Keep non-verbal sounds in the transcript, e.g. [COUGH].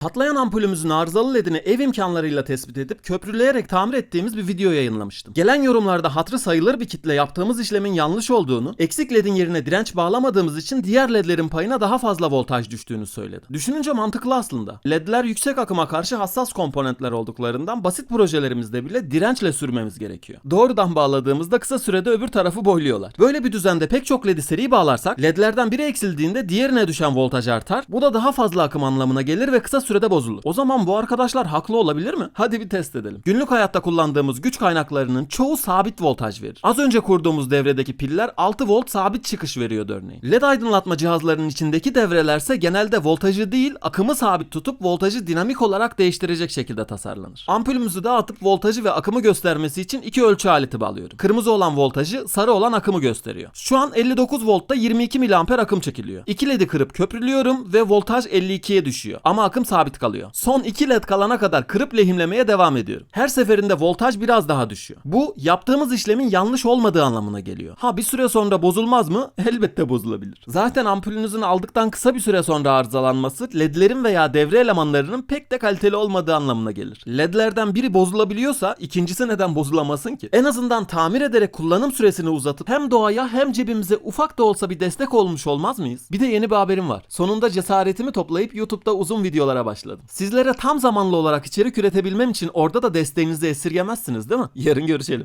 Patlayan ampulümüzün arızalı ledini ev imkanlarıyla tespit edip köprüleyerek tamir ettiğimiz bir video yayınlamıştım. Gelen yorumlarda hatrı sayılır bir kitle yaptığımız işlemin yanlış olduğunu, eksik ledin yerine direnç bağlamadığımız için diğer ledlerin payına daha fazla voltaj düştüğünü söyledi. Düşününce mantıklı aslında. Ledler yüksek akıma karşı hassas komponentler olduklarından basit projelerimizde bile dirençle sürmemiz gerekiyor. Doğrudan bağladığımızda kısa sürede öbür tarafı boyluyorlar. Böyle bir düzende pek çok ledi seri bağlarsak ledlerden biri eksildiğinde diğerine düşen voltaj artar. Bu da daha fazla akım anlamına gelir ve kısa sürede bozulur. O zaman bu arkadaşlar haklı olabilir mi? Hadi bir test edelim. Günlük hayatta kullandığımız güç kaynaklarının çoğu sabit voltaj verir. Az önce kurduğumuz devredeki piller 6 volt sabit çıkış veriyor örneğin. LED aydınlatma cihazlarının içindeki devrelerse genelde voltajı değil akımı sabit tutup voltajı dinamik olarak değiştirecek şekilde tasarlanır. Ampulümüzü dağıtıp voltajı ve akımı göstermesi için iki ölçü aleti bağlıyorum. Kırmızı olan voltajı, sarı olan akımı gösteriyor. Şu an 59 voltta 22 miliamper akım çekiliyor. 2 LED'i kırıp köprülüyorum ve voltaj 52'ye düşüyor. Ama akım sabit kalıyor. Son 2 LED kalana kadar kırıp lehimlemeye devam ediyorum. Her seferinde voltaj biraz daha düşüyor. Bu yaptığımız işlemin yanlış olmadığı anlamına geliyor. Ha bir süre sonra bozulmaz mı? [LAUGHS] Elbette bozulabilir. Zaten ampulünüzün aldıktan kısa bir süre sonra arızalanması LED'lerin veya devre elemanlarının pek de kaliteli olmadığı anlamına gelir. LED'lerden biri bozulabiliyorsa ikincisi neden bozulamasın ki? En azından tamir ederek kullanım süresini uzatıp hem doğaya hem cebimize ufak da olsa bir destek olmuş olmaz mıyız? Bir de yeni bir haberim var. Sonunda cesaretimi toplayıp YouTube'da uzun videolara başladım. Sizlere tam zamanlı olarak içerik üretebilmem için orada da desteğinizi esirgemezsiniz değil mi? Yarın görüşelim.